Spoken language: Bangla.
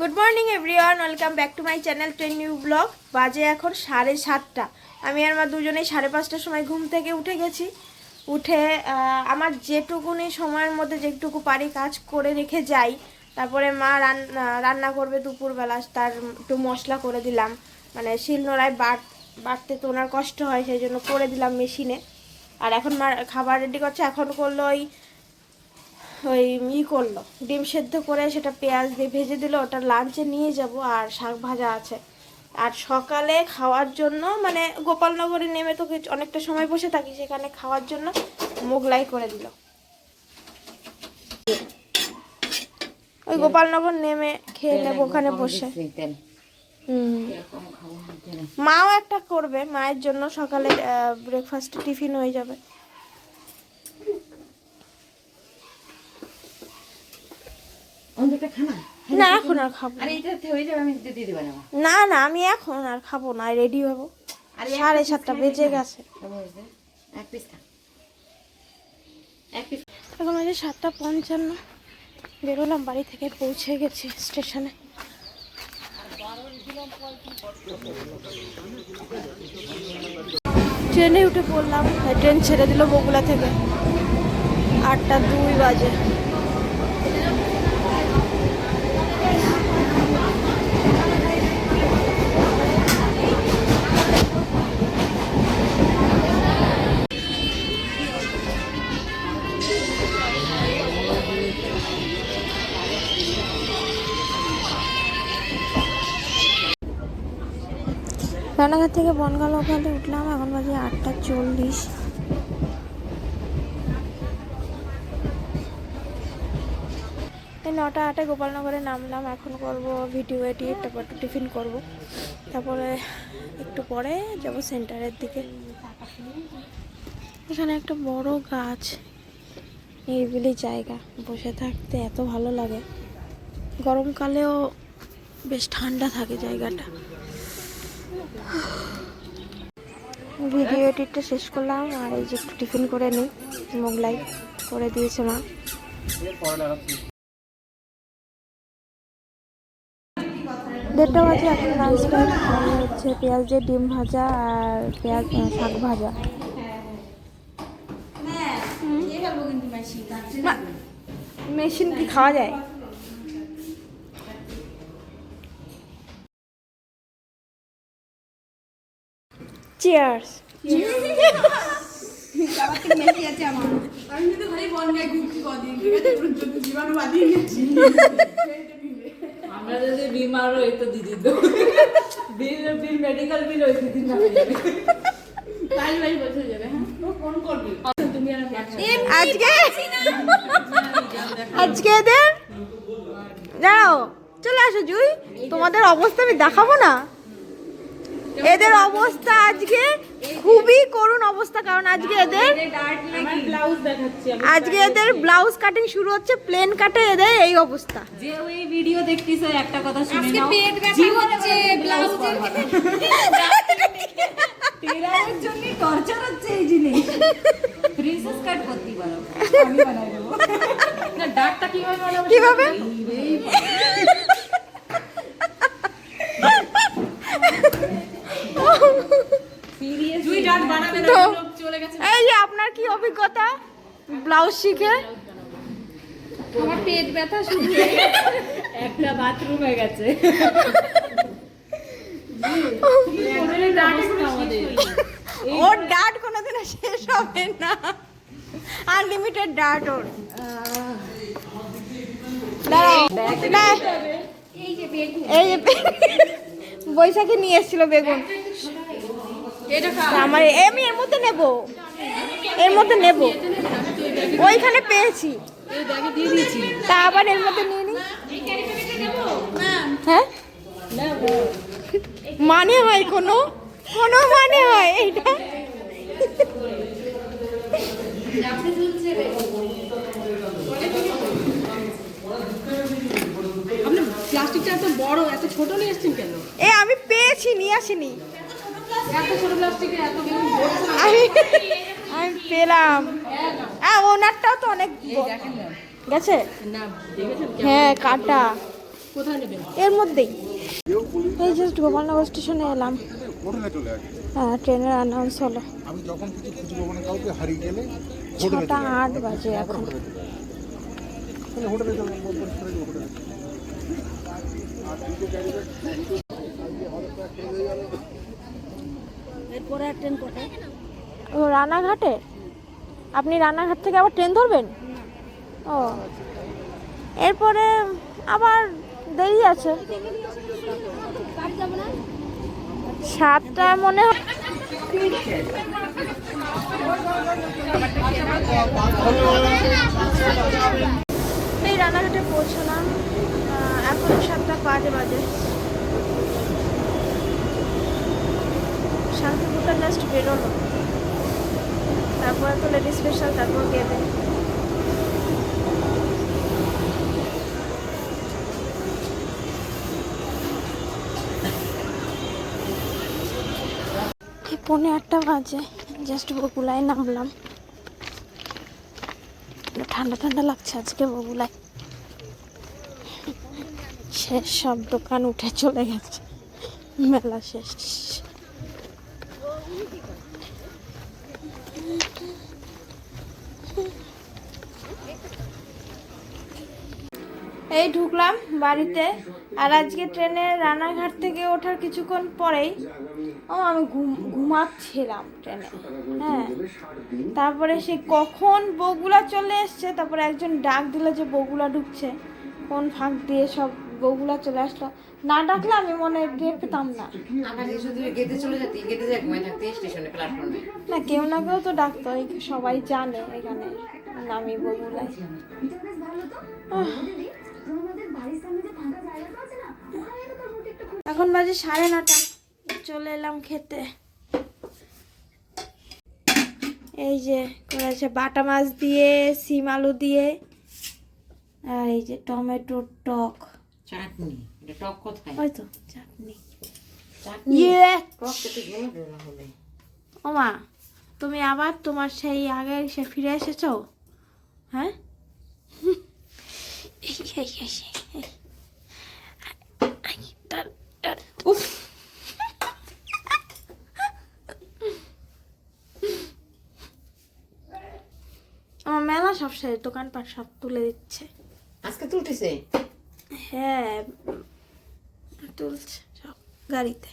Good morning everyone welcome back to my channel to new blog বাজে এখন সাড়ে সাতটা। আমি আর মা দুজনেই সাড়ে পাঁচটার সময় ঘুম থেকে উঠে গেছি। উঠে আমার যেটুকুনি সময়ের মধ্যে যেটুকু পারি কাজ করে রেখে যাই। তারপরে মা রান্না রান্না করবে দুপুরবেলা, তার একটু মশলা করে দিলাম। মানে শিলনোড়ায় বাট, বাটতে তো ওনার কষ্ট হয়, সেই জন্য করে দিলাম মেশিনে। আর এখন মা খাবার রেডি করছে। এখন করল ওই ওই ই করল ডিম সেদ্ধ করে সেটা পেঁয়াজ দিয়ে ভেজে দিল ওটা লাঞ্চে নিয়ে যাব আর শাক ভাজা আছে। আর সকালে খাওয়ার জন্য মানে গোপালনগরে নেমে তো কিছু- অনেকটা সময় বসে থাকি সেখানে খাওয়ার জন্য মোগলাই করে দিল। ওই গোপালনগর নেমে খেয়ে নেব ওখানে বসে। হুম। মাও একটা করবে মায়ের জন্য সকালে ব্রেকফাস্ট টিফিন হয়ে যাবে। না। এখন আর খাব না। হয়ে না। আমি এখন আর খাব না রেডি হব। আরে সাড়ে সাতটা বেজে গেছে। এখন বাজে সাতটা পঞ্চান্ন। বেরোলাম বাড়ি থেকে পৌঁছে গেছি স্টেশনে। ট্রেনে উঠে পড়লাম ট্রেন ছেড়ে দিল বগুলা থেকে। আটটা দুই বাজে। রানাঘাট থেকে বনগাঁ ওখানে উঠলাম, এখন বাজে আটটা চল্লিশ। এই নটা আটে গোপালনগরে নামলাম, এখন করব ভিডিও এডিট, তারপর একটু টিফিন করব। তারপরে একটু পরে যাব সেন্টারের দিকে। এখানে একটা বড় গাছ, নিরিবিলি জায়গা, বসে থাকতে এত ভালো লাগে। গরমকালেও বেশ ঠান্ডা থাকে জায়গাটা। ভিডিও এডিটটা শেষ করলাম আর এই যে একটু টিফিন করে নিই মোগলাই করে দিয়েছে মা। দেড়টা বাজে এখন লাঞ্চ টাইম হচ্ছে পেঁয়াজ দিয়ে ডিম ভাজা আর পেঁয়াজ শাক ভাজা। মেশিন কি খাওয়া যায়? চিয়ার্স আমরা যদি বিমার হই তো দিদি বিল বিল মেডিকেল বিল হই দিদি না বাড়ি বাড়ি বসে যাবে হ্যাঁ? ফোন করবি। তুমি আর আজকে? আজকে এদের? দাঁড়াও চলে আসো জুই। তোমাদের অবস্থা আমি দেখাবো না। এদের অবস্থা আজকে খুবই করুণ অবস্থা কারণ আজকে এদের ব্লাউজ আজকে এদের ব্লাউজ কাটিং শুরু হচ্ছে প্লেন কাটে এদের এই অবস্থা। যে ওই ভিডিও দেখতিস একটা কথা শুনে আজকে নাও। পেট ব্যথা হচ্ছে ব্লাউজের টেলারের জন্য টর্চার হচ্ছে এই জিনিস। প্রিন্সেস কাট করতে পারো। আমি বানাই দেবো। না ডাকটা কীভাবে বানাবো কীভাবে সিরিয়াস দুই ডাট বানাবে না তো লোক চলে গেছে এই যে আপনার কি অভিজ্ঞতা ব্লাউজ শিখে? আমার পেট ব্যথা শুরু একটা বাথরুমে গেছে। ওর ডাট কোনোদিনও শেষ হবে না। আনলিমিটেড ডাট ওর। এই যে বেগুন এই যে বে- বৈশাখী নিয়ে এসেছিল বেগুন। আমার আমি এর মধ্যে নেব। এর মধ্যে নেব। ওইখানে পেয়েছি। তা আবার এর মধ্যে নিয়ে নিই হ্যাঁ? মানে হয় কোনো? কোনো মানে হয় এইটা? আপনি প্লাস্টিকটা এত বড় এত ছোট নিয়ে এসেছেন কেন? এ আমি পেয়েছি নিয়ে আসিনি। এত ছোট প্লাস্টিকে এত না। আমি আমি পেলাম। হ্যাঁ ওনারটাও তো অনেক গেছে? হ্যাঁ কাটা। এর মধ্যেই। এই জাস্ট গোপালনগর স্টেশনে এলাম। হ্যাঁ ট্রেনের অ্যানাউন্স হলো। আমি যখন কিছু খুঁজবো মানে কাউকে হারিয়ে গেলে ছটা আট বাজে এখন। হোটেলে চলে ছেড়ে দেবো হোটেলে। ও, রানাঘাটে? আপনি রানাঘাট থেকে আবার ট্রেন ধরবেন? ও। এরপরে আবার দেরি আছে। সাতটা মনে এই রানাঘাটে পৌঁছলাম। এখন সাতটা পাঁচ বাজে। শান্তিপুরটা জাস্ট বেরোলো। তারপরে তো লেডিস স্পেশাল তারপর এই পৌনে আটটা বাজে জাস্ট বগুলায় নামলাম। ঠান্ডা ঠান্ডা লাগছে আজকে বগুলায় শেষ, সব দোকান উঠে চলে গেছে। মেলা শেষ। এই ঢুকলাম বাড়িতে। আর আজকে ট্রেনে রানাঘাট থেকে ওঠার কিছুক্ষণ পরেই ও আমি ঘুম ঘুমাচ্ছিলাম ট্রেনে। হ্যাঁ। তারপরে সে কখন বগুলা চলে এসছে তারপরে একজন ডাক দিল যে বগুলা ঢুকছে। কোন ফাঁক দিয়ে সব বগুলা চলে আসলো। না ডাকলে আমি মনে টের পেতাম না। না কেউ না কেউ তো ডাকতো সবাই জানে এখানে নামি বগুলায় এখন বাজে সাড়ে নটা। চলে এলাম খেতে। এই যে করেছে বাটা মাছ দিয়ে সিম আলু দিয়ে আর এই যে টমেটোর টক। চাটনি। এটা টক কোথায়? ওই তো চাটনি। চাটনি? টক হবে। ওমা তুমি আবার তোমার সেই আগে সে ফিরে এসেছ? হ্যাঁ? এই, এই, এই, এই, এই। আই, দাঁড়, দাঁড়। উফ। আমার মেলা সব শেষ দোকানপাট সব তুলে দিচ্ছে। আজকে তুলতেছে? হ্যাঁ তুলছে সব গাড়িতে।